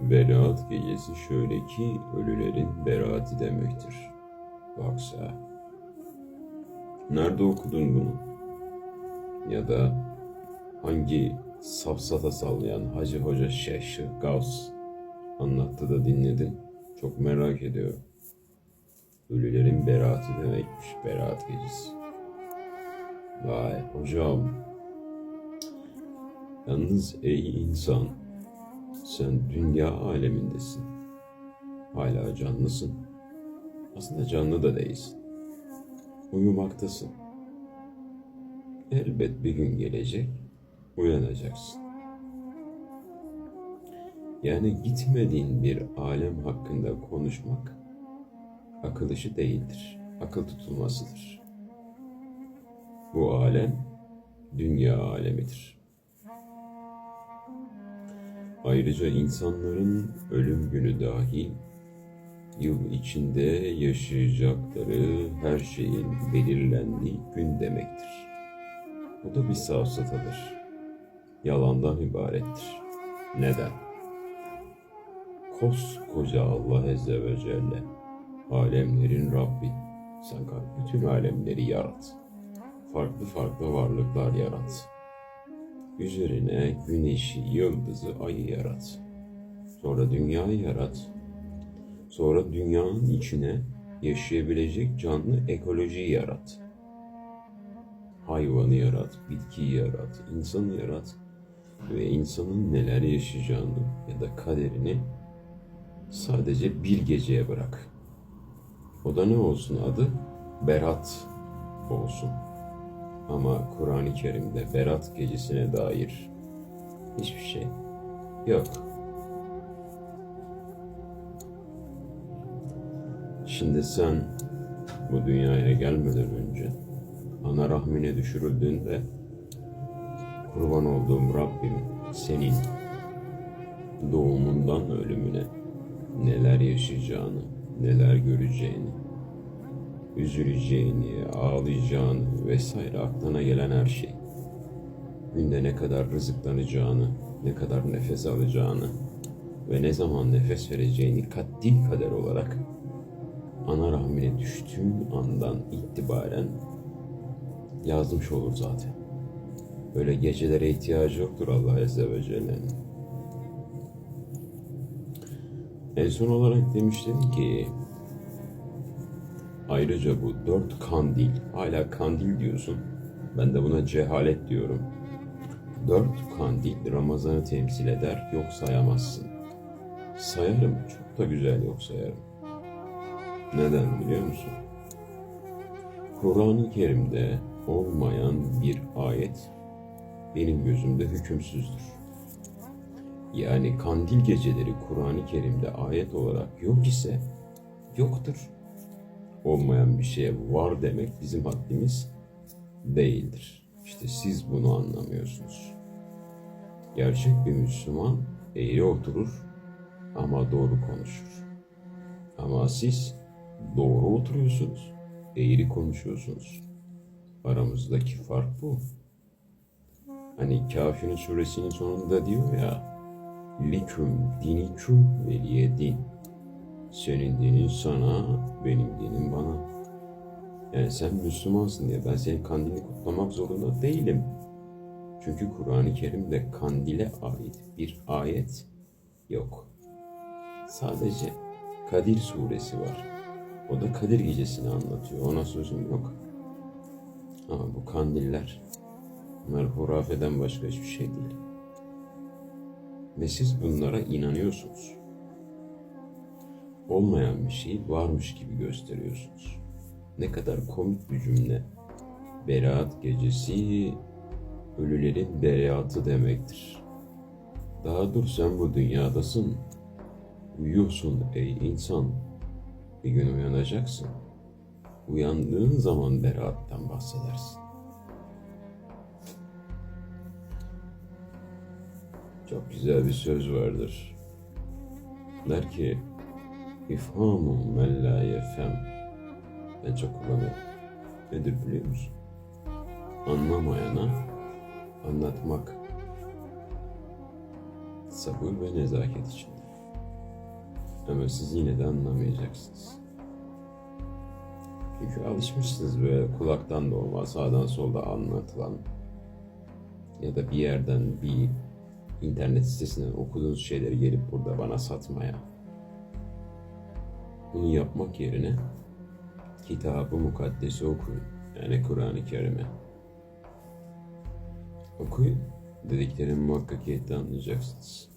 Beraat gecesi şöyle ki ölülerin beraati demektir. Baksa. Nerede okudun bunu? Ya da hangi safsata sallayan Hacı Hoca Şeyh Gavs anlattı da dinledin? Çok merak ediyorum. Ölülerin beraati demekmiş beraat gecesi. Vay hocam. Yalnız ey insan, sen dünya alemindesin. Hala canlısın. Aslında canlı da değilsin. Uyumaktasın. Elbet bir gün gelecek, uyanacaksın. Yani gitmediğin bir alem hakkında konuşmak akıl işi değildir. Akıl tutulmasıdır. Bu alem dünya alemidir. Ayrıca insanların ölüm günü dahil yıl içinde yaşayacakları her şeyin belirlendiği gün demektir. Bu da bir safsatadır. Yalandan ibarettir. Neden? Koskoca Allah Azze ve Celle, alemlerin Rabbi, sen bütün alemleri yarat. Farklı farklı varlıklar yarat. Üzerine güneşi, yıldızı, ayı yarat. Sonra dünyayı yarat. Sonra dünyanın içine yaşayabilecek canlı ekolojiyi yarat. Hayvanı yarat, bitkiyi yarat, insanı yarat ve insanın neler yaşayacağını ya da kaderini sadece bir geceye bırak. O da ne olsun adı? Berat olsun. Ama Kur'an-ı Kerim'de Berat gecesine dair hiçbir şey yok. Şimdi sen bu dünyaya gelmeden önce ana rahmine düşürüldüğünde kurban olduğum Rabbim senin doğumundan ölümüne neler yaşayacağını, neler göreceğini, üzüleceğini, ağlayacağını vesaire aklına gelen her şey. Günde ne kadar rızıklanacağını, ne kadar nefes alacağını ve ne zaman nefes vereceğini katli kader olarak ana rahmine düştüğün andan itibaren yazmış olur zaten. Böyle gecelere ihtiyacı yoktur Allah Azze ve Celle'nin. En son olarak demiştim ki ayrıca bu dört kandil, hala kandil diyorsun. Ben de buna cehalet diyorum. Dört kandil Ramazan'ı temsil eder, yok sayamazsın. Sayarım, çok da güzel yok sayarım. Neden biliyor musun? Kur'an-ı Kerim'de olmayan bir ayet benim gözümde hükümsüzdür. Yani kandil geceleri Kur'an-ı Kerim'de ayet olarak yok ise yoktur. Olmayan bir şeye var demek bizim haddimiz değildir. İşte siz bunu anlamıyorsunuz. Gerçek bir Müslüman eğri oturur ama doğru konuşur. Ama siz doğru oturuyorsunuz, eğri konuşuyorsunuz. Aramızdaki fark bu. Hani Kafirin suresinin sonunda diyor ya, Liküm diniküm veliye din. Senin dinin sana, benim dinim bana. Yani sen Müslümansın diye ben senin kandilini kutlamak zorunda değilim. Çünkü Kur'an-ı Kerim'de kandile ait bir ayet yok. Sadece Kadir suresi var. O da Kadir gecesini anlatıyor. Ona sözüm yok. Ama bu kandiller, bunlar hurafeden başka hiçbir şey değil. Ve siz bunlara inanıyorsunuz. Olmayan bir şey varmış gibi gösteriyorsunuz. Ne kadar komik bir cümle. Beraat gecesi ölülerin beraatı demektir. Daha dur sen bu dünyadasın. Uyuyorsun ey insan. Bir gün uyanacaksın. Uyandığın zaman beraattan bahsedersin. Çok güzel bir söz vardır. Der ki, İfhamun men la yefhem. Ben çok kullanıyorum. Nedir biliyor musun? Anlamayana anlatmak. Sabır ve nezaket içinde. Ama siz yine de anlamayacaksınız. Çünkü alışmışsınız böyle kulaktan dolma, sağdan solda anlatılan ya da bir yerden bir internet sitesinden okuduğunuz şeyleri gelip burada bana satmaya. Bunu yapmak yerine kitabı mukaddesi okuyun. Yani Kur'an-ı Kerim'i. Okuyun. Dediklerimi muhakkak anlayacaksınız.